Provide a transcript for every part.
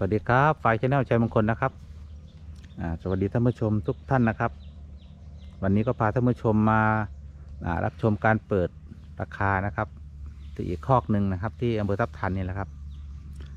วัสดีครับฝ่ายชแนลชัยมงคลนะครับอ่าสวัสดีท่านผู้ชมทุกท่านนะครับ วันนี้ก็พาท่านผู้ชมมาอ่ารับชมการเปิดราคานะครับที่อีกคอกหนึ่งนะครับ ที่อำเภอทับทันนี่แหละครับ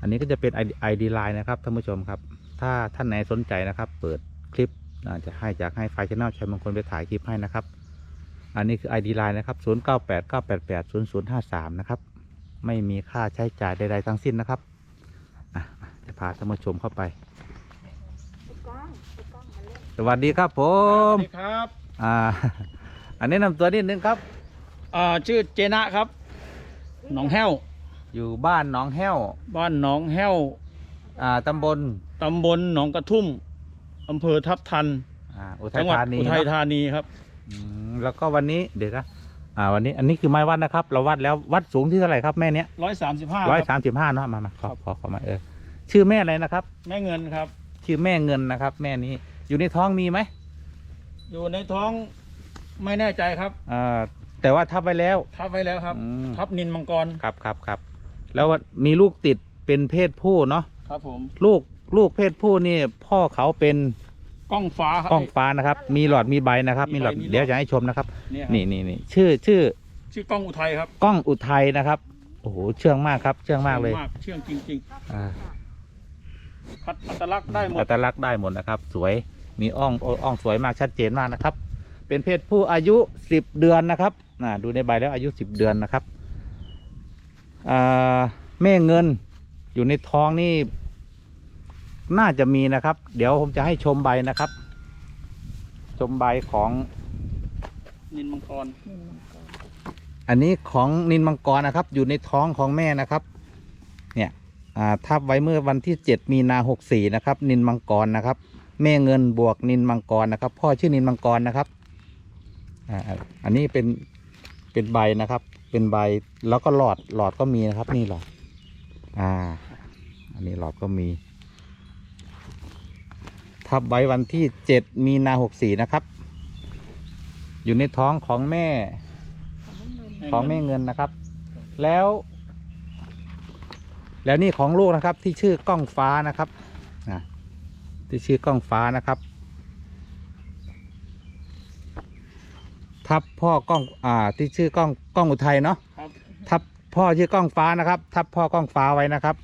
อันนี้ก็จะเป็นไอดีไลน์นะครับท่านผู้ชมครับ ถ้าท่านไหนสนใจนะครับ เปิดคลิปจะให้จากให้ฝ่ายชแนลชัยมงคลไปถ่ายคลิปให้นะครับ อันนี้คือ ID Line นะครับ0 9 8 9 8 8 0 0 5 3นะครับไม่มีค่าใช้จ่ายใดๆทั้งสิ้นนะครับอะมา จะพาท่านผู้ชมเข้าไป สวัสดีครับผสม วัสดีครับอ่า อันนี้นำตัวนิดนึงครับ อ่าชื่อเจนะครับ หนองแห้ว อยู่บ้านหนองแห้ว บ้านหนองแห้ว อ่าตำบล ตำบลหนองกระทุ่ม อำเภอทับทัน อ่า อุทัจัยหวัดธานีอุทัยเนอะธานีครับ อืมแล้วก็วันนี้เดี๋ยวนะอ่า วันนี้ อันนี้คือไม้วัดนะครับ เราวัดแล้ววัดสูงที่เท่าไหร่ครับแม่เนี้ยร้อยสามสิบห้า ร้อยสามสิบห้าเนาะ มามาขอครับขอขอมาเออ ชื่อแม่อะไรนะครับ แม่เงินครับ ชื่อแม่เงินนะครับ แม่นี้อยู่ในท้องมีไหมอยู่ในท้องไม่แน่ใจครับอ่าแต่ว่าทับไว้แล้ว ทับไว้แล้วครับอืม ทับนินมังกรครับครับครับแล้วมีลูกติดเป็นเพศผู้เนาะครับ ผมลูกลูกเพศผู้นี่พ่อเขาเป็นกล้องฟ้าครับ กล้องฟ้านะครับ มีหลอดมีใบนะครับ มีหลอดมีใบมีหลอด เดี๋ยวจะให้ชมนะครับเนี่ยนี่นี่นี่ชื่อชื่อชื่อกล้องอุทัยครับกล้องอุทัยนะครับโอ้โหเชื่องมากครับ เชื่องมากเลย เชื่องจริง อ่าๆพัด อัตลักษณ์ได้หมอัดตลักษณ์ได้หมดนะครับ สวยมีอ่องโอ้อ่องสวยมากชัดเจนมากนะครับ เป็นเพศผู้อายุสิบเดือนนะครับอ่าดูในใบแล้วอายุสิบเดือนนะครับอ่าแม่เงินอยู่ในท้องนี่ น่าจะมีนะครับ เดี๋ยวผมจะให้ชมใบนะครับ ชมใบของนินมังกร อันนี้ของนินมังกรนะครับ อยู่ในท้องของแม่นะครับเนี่ยอ่า ทับไว้เมื่อวันที่เจ็ดมีนาหกสี่นะครับ นินมังกรนะครับ แม่เงินบวกนินมังกรนะครับ พ่อชื่อนินมังกรนะครับอ่าอันนี้เป็นเป็นใบนะครับ เป็นใบแล้วก็หลอดหลอดก็มีนะครับ นี่หลอดอ่า อันนี้หลอดก็มี ทับไว้วันที่เจ็ดมีนาหกสี่นะครับ อยู่ในท้องของแม่ของแม่เงินนะครับ แล้ว แล้วนี่ของลูกนะครับที่ชื่อกล้องฟ้านะครับนะที่ชื่อกล้องฟ้านะครับ ทับพ่อกล้องอ่าที่ชื่อกล้องกล้องอุทัยเนาะครับทับพ่อชื่อกล้องฟ้านะครับ ทับพ่อกล้องฟ้าไว้นะครับ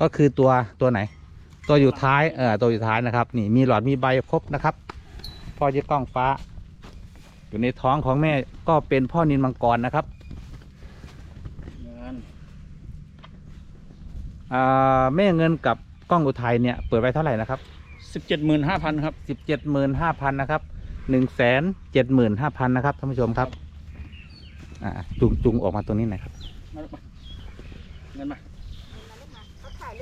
ก็คือตัวตัวไหน ตัวอยู่ท้ายเออตัวอยู่ท้ายนะครับ นี่มีหลอดมีใบครบนะครับ พ่อชื่อกล้องฟ้า อยู่ในท้องของแม่ก็เป็นพ่อนินมังกรนะครับ งาน อ่า แม่เงินกับกล้องอุทัยเนี่ยเปิดไว้เท่าไหร่นะครับสิบเจ็ดหมื่นห้าพันครับสิบเจ็ดหมื่นห้าพันนะครับหนึ่งแสนเจ็ดหมื่นห้าพันนะครับท่านผู้ชมครับอ่าจุงจุงออกมาตรงนี้หน่อยครับมาลูกมาเงินมาถ่าย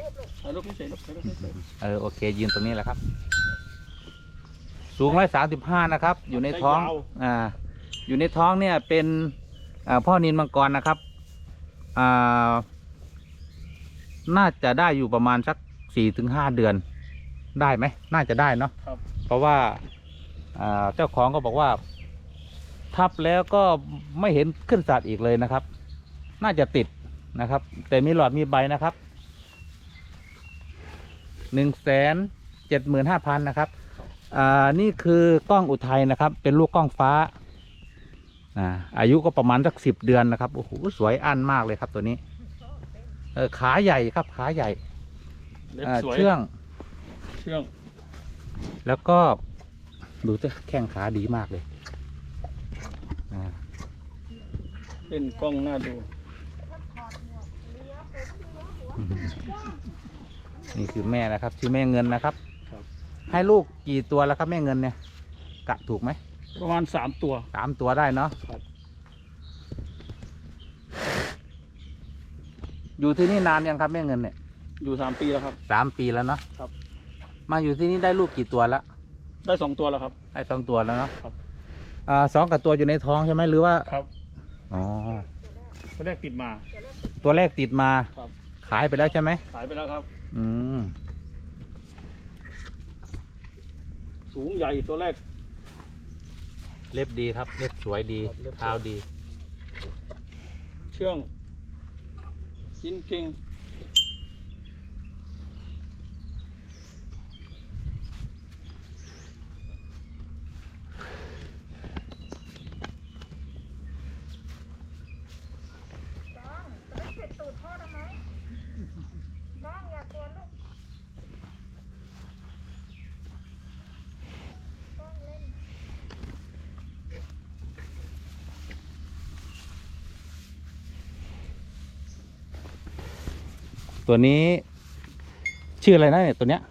รูปนี่เฉยลูกถ่ายรูปนี่เฉยเออโอเค ยืนตรงนี้แหละครับ สูงร้อยสามสิบห้านะครับ อยู่ในท้องอ่าอยู่ในท้องเนี่ยเป็นอ่าพ่อนินมังกรนะครับอ่า น่าจะได้อยู่ประมาณสักสี่ถึงห้าเดือน ได้ไหม น่าจะได้เนาะครับ เพราะว่าอ่าเจ้าของก็บอกว่า ทับแล้วก็ไม่เห็นขึ้นสัตว์อีกเลยนะครับ น่าจะติดนะครับ แต่มีหลอดมีใบนะครับหนึ่งแสนเจ็ดหมื่นห้าพันนะครับอ่านี่คือกล้องอุทัยนะครับ เป็นลูกกล้องฟ้าอ่าอายุก็ประมาณสักสิบเดือนนะครับโอ้โหสวยอันมากเลยครับตัวนี้ เออขาใหญ่ครับขาใหญ่เล็บอ่าสวยเชื่อง เชื่องแล้วก็ดูสิแข้งขาดีมากเลยอ่าเป็นกล้องหน้าดูนี่คือแม่นะครับ ชื่อแม่เงินนะครับ ให้ลูกกี่ตัวแล้วครับแม่เงินเนี่ย กะถูกไหมประมาณสามตัว สามตัวได้เนาะครับ อยู่ที่นี่นานยังครับแม่เงินเนี่ยอยู่สามปีแล้วครับ สามปีแล้วเนาะครับ มาอยู่ที่นี่ได้ลูกกี่ตัวแล้วได้สองตัวแล้วครับ ได้สองตัวแล้วเนาะครับ อ่าสองกับตัวอยู่ในท้องใช่ไหมหรือว่าครับอ๋อตัวแรกติดมา ตัวแรกติดมาครับ ขายไปแล้วใช่ไหมขายไปแล้วครับ อืมสูงใหญ่ตัวแรก เล็บดีครับ เล็บสวยดีครับเล็บสวย เท้าดี เชื่อง กินเก่ง ตัวนี้ ชื่ออะไรนะเนี่ยตัวเนี้ย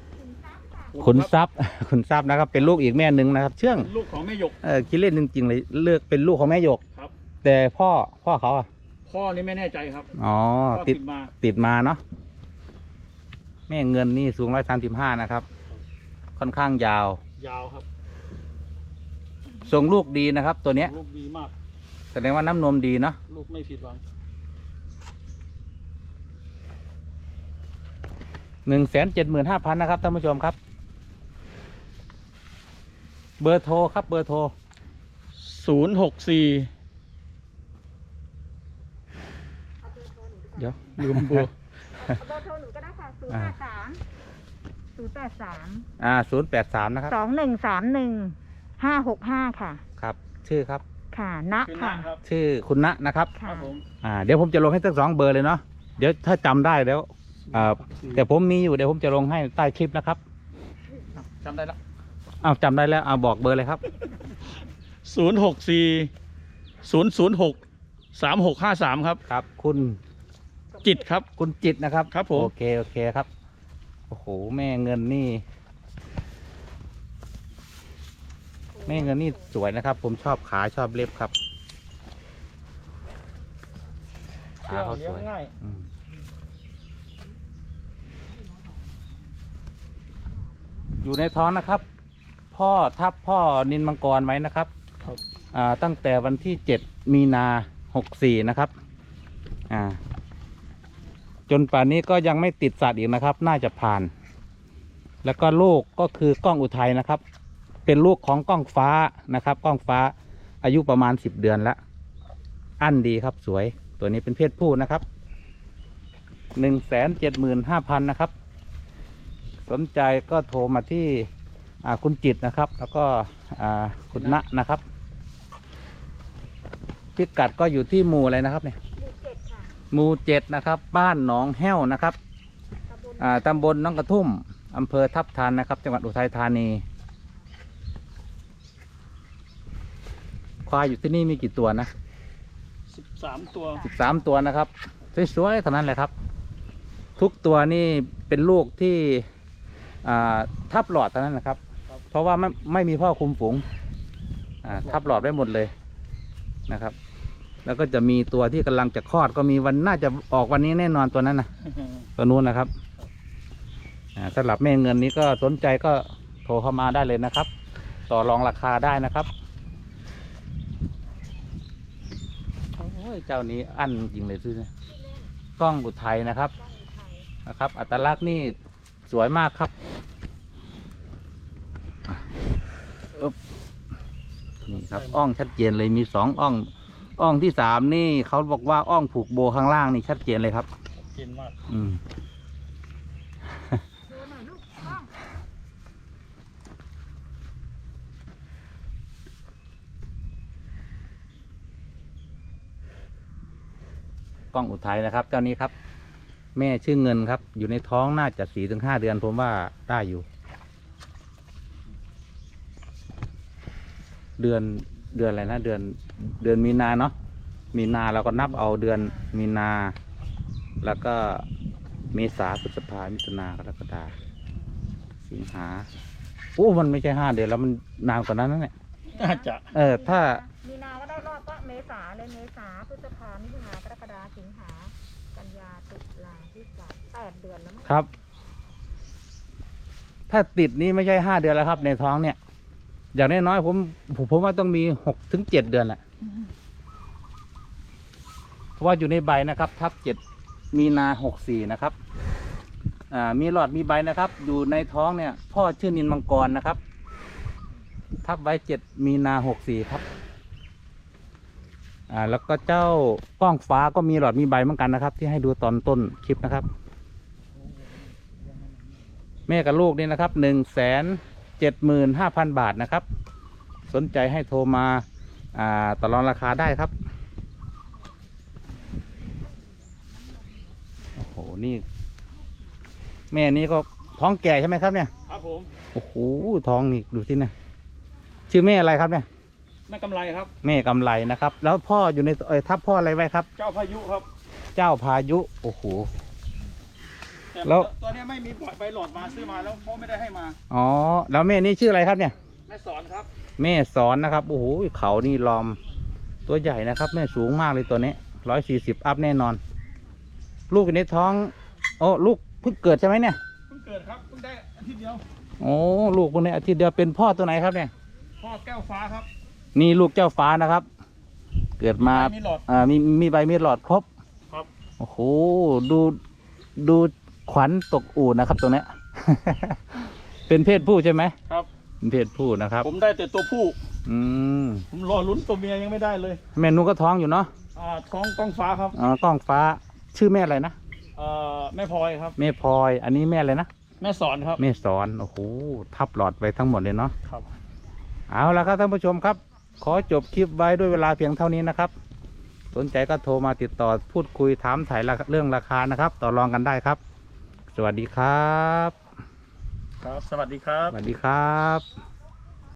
ขุนทรัพย์ ขุนทรัพย์นะครับ เป็นลูกอีกแม่หนึ่งนะครับ เชื่องลูกของแม่หยก เออคิดเล่นจริงๆเลยเลือกเป็นลูกของแม่หยกครับ แต่พ่อพ่อเขาอะพ่อนี่ไม่แน่ใจครับอ๋อพ่อติติดดมาติดมาเนาะแม่เงินนี่สูงร้อยสามสิบห้านะครับ ค่อนข้างยาว ยาวครับทรงลูกดีนะครับ ตัวเนี้ยลูกดีมาก แสดงว่าน้ำนมดีเนาะลูกไม่ผิดหวัง หนึ่งแสนเจ็ดหมื่นห้าพันนะครับท่านผู้ชมครับ เบอร์โทรครับเบอร์โทรศูนย์หกสี่เดี๋ยวลืมบัวเบอร์โทรหนูก็ได้ค่ะศูนย์แปดสามศูนย์แปดสามอ่าศูนย์แปดสามนะครับสองหนึ่งสามหนึ่งห้าหกห้าค่ะ ครับ ชื่อครับ ค่ะณคือค่ะนะครับชื่อคุณณนะครับคค่ะรับผม อ่า เดี๋ยวผมจะลงให้ทั้งสองเบอร์เลยเนาะ เดี๋ยวถ้าจำได้แล้ว อ่าแต่ผมมีอยู่เดี๋ยวผมจะลงให้ใต้คลิปนะครับจำได้แล้วอ้าวจำได้แล้วเอาบอกเบอร์เลยครับ ศูนย์หกสี่ศูนย์ศูนย์หกสามหกห้าสามครับ ครับ คุณจิตครับ คุณจิตนะครับครับผม โอเคโอเคครับโอ้โหแม่เงินนี่ แม่เงินนี่สวยนะครับ ผมชอบขาชอบเล็บครับขาเขาสวยง่ายอืม อยู่ในท้องนะครับ พ่อทับพ่อนินมังกรไว้นะครับครับอ่าตั้งแต่วันที่เจ็ดมีนาหกสี่นะครับอ่าจนป่านนี้ก็ยังไม่ติดสัตว์อีกนะครับ น่าจะผ่าน แล้วก็ลูกก็คือกล้องอุทัยนะครับ เป็นลูกของกล้องฟ้านะครับกล้องฟ้าอายุประมาณสิบเดือนแล้วอันดีครับสวยตัวนี้เป็นเพศผู้นะครับหนึ่งแสนเจ็ดหมื่นห้าพันนะครับ สนใจก็โทรมาที่อ่าคุณจิตนะครับ แล้วก็อ่าคุณณนะครับ พิกัดก็อยู่ที่หมู่อะไรนะครับเนี่ยหมู่เจ็ดค่ะหมู่เจ็ดนะครับ บ้านหนองแห้วนะครับตำบลอ่าตำบลหน้องกระทุ่มอำเภอทับทานนะครับ จังหวัดอุทัยธานี ควายอยู่ที่นี่มีกี่ตัวนะสิบสามตัวสิบสามตัวนะครับสวยๆเท่านั้นแหละครับ ทุกตัวนี่เป็นลูกที่อ่า ทับหลอดเท่านั้นนะครับ เพราะว่าไม่ไม่มีพ่อคุมฝูงอ่าทับหลอดไว้หมดเลยนะครับ แล้วก็จะมีตัวที่กำลังจะคลอดก็มีวันน่าจะออกวันนี้แน่นอนตัวนั้นนะตัวนู้นนะครับอ่าสำหรับแม่เงินนี้ก็สนใจก็โทรเข้ามาได้เลยนะครับ ต่อรองราคาได้นะครับโอ้ยเจ้านี้อั้นจริงเลยซื้อเนี่ยกล้องอุทัยนะครับนะครับ อัตลักษณ์นี่สวยมากครับอะอึ๊บ นี่ครับอ่องชัดเจนเลยมีสองอ่องอ่องที่สามนี่เขาบอกว่าอ่องผูกโบข้างล่างนี่ชัดเจนเลยครับกินมากอืมดูหน่อยลูกกล้องกล้องอุทัยนะครับ เจ้านี้ครับ แม่ชื่อเงินครับ อยู่ในท้องน่าจะสี่ถึงห้าเดือนผมว่าได้อยู่ เดือนเดือนอะไรนะเดือนเดือนมีนาเนาะมีนาเราก็นับเอาเดือนมีนา แล้วก็เมษาพฤษภามิถุนากรกฎาสิงหาโอ้มันไม่ใช่ห้าเดือนแล้วมันนานกว่านั้นนะเนี่ยน่าจะ เออถ้ามีนาก็ได้รอบก็เมษาเลยเมษาพฤษภามิถุนากรกฎาสิงหากันยาตุลาพฤศจิกาแปดเดือนแล้วมั้งครับ ถ้าติดนี่ไม่ใช่ห้าเดือนแล้วครับ ในท้องเนี่ย อย่างน้อยๆผมผมผมว่าต้องมีหกถึงเจ็ดเดือนแหละเพราะว่าอยู่ในใบนะครับ ทับเจ็ดมีนาหกสี่นะครับอ่ามีหลอดมีใบนะครับ อยู่ในท้องเนี่ย พ่อชื่อนินมังกรนะครับ ทับไว้เจ็ดมีนาหกสี่ครับอ่าแล้วก็เจ้ากล้องฟ้าก็มีหลอดมีใบเหมือนกันนะครับ ที่ให้ดูตอนต้นคลิปนะครับ แม่กับลูกนี่นะครับหนึ่งแสน เจ็ดหมื่นห้าพันบาทนะครับ สนใจให้โทรมาอ่าต่อรองราคาได้ครับ โอ้โห นี่ แม่นี้ก็ท้องแก่ใช่ไหมครับเนี่ย ครับผม โอ้โห ท้องนี่ดูสินะชื่อแม่อะไรครับเนี่ย แม่กำไรครับ แม่กำไรนะครับ แล้วพ่ออยู่ในเอ่อทับพ่ออะไรไว้ครับ เจ้าพายุครับ เจ้าพายุ โอ้โหแต่แล้ว ตัวเนี้ยไม่มีปล่อยใบหลอดมาซื้อมาแล้วเขาไม่ได้ให้มาอ๋อ แล้วแม่นี่ชื่ออะไรครับเนี่ย แม่สอนครับแม่สอนนะครับ โอ้โห เขานี่ลอม ตัวใหญ่นะครับ แม่สูงมากเลยตัวนี้ร้อยสี่สิบอัพแน่นอน ลูกอยู่ในท้อง โอ้ลูกเพิ่งเกิดใช่ไหมเนี่ย เพิ่งเกิดครับเพิ่งได้อาทิตย์เดียวโอ้ลูกพวกนี้อาทิตย์เดียวเป็นพ่อตัวไหนครับเนี่ย พ่อแก้วฟ้าครับ นี่ลูกเจ้าฟ้านะครับ เกิดมาไม่มีหลอด อ่า มีมีใบมีหลอดครบครับ โอ้โห ดู ดู ขวัญตกอู่นะครับ ตรงเนี้ย เป็นเพศผู้ใช่ไหมครับ เป็นเพศผู้นะครับ ผมได้แต่ตัวผู้ อืมผมรอลุ้นตัวเมียยังไม่ได้เลย แม่นุก็ท้องอยู่เนาะอ่าท้องกล้องฟ้าครับอ๋อกล้องฟ้าชื่อแม่อะไรนะเอ่อแม่พลอยครับ แม่พลอย อันนี้แม่อะไรนะแม่สอนครับ แม่สอนโอ้โหทับหลอดไปทั้งหมดเลยเนาะครับ เอาละครับท่านผู้ชมครับ ขอจบคลิปไว้ด้วยเวลาเพียงเท่านี้นะครับ สนใจก็โทรมาติดต่อพูดคุยถามถ่ายราคาเรื่องราคานะครับ ต่อรองกันได้ครับ สวัสดีครับ ครับ สวัสดีครับ สวัสดีครับ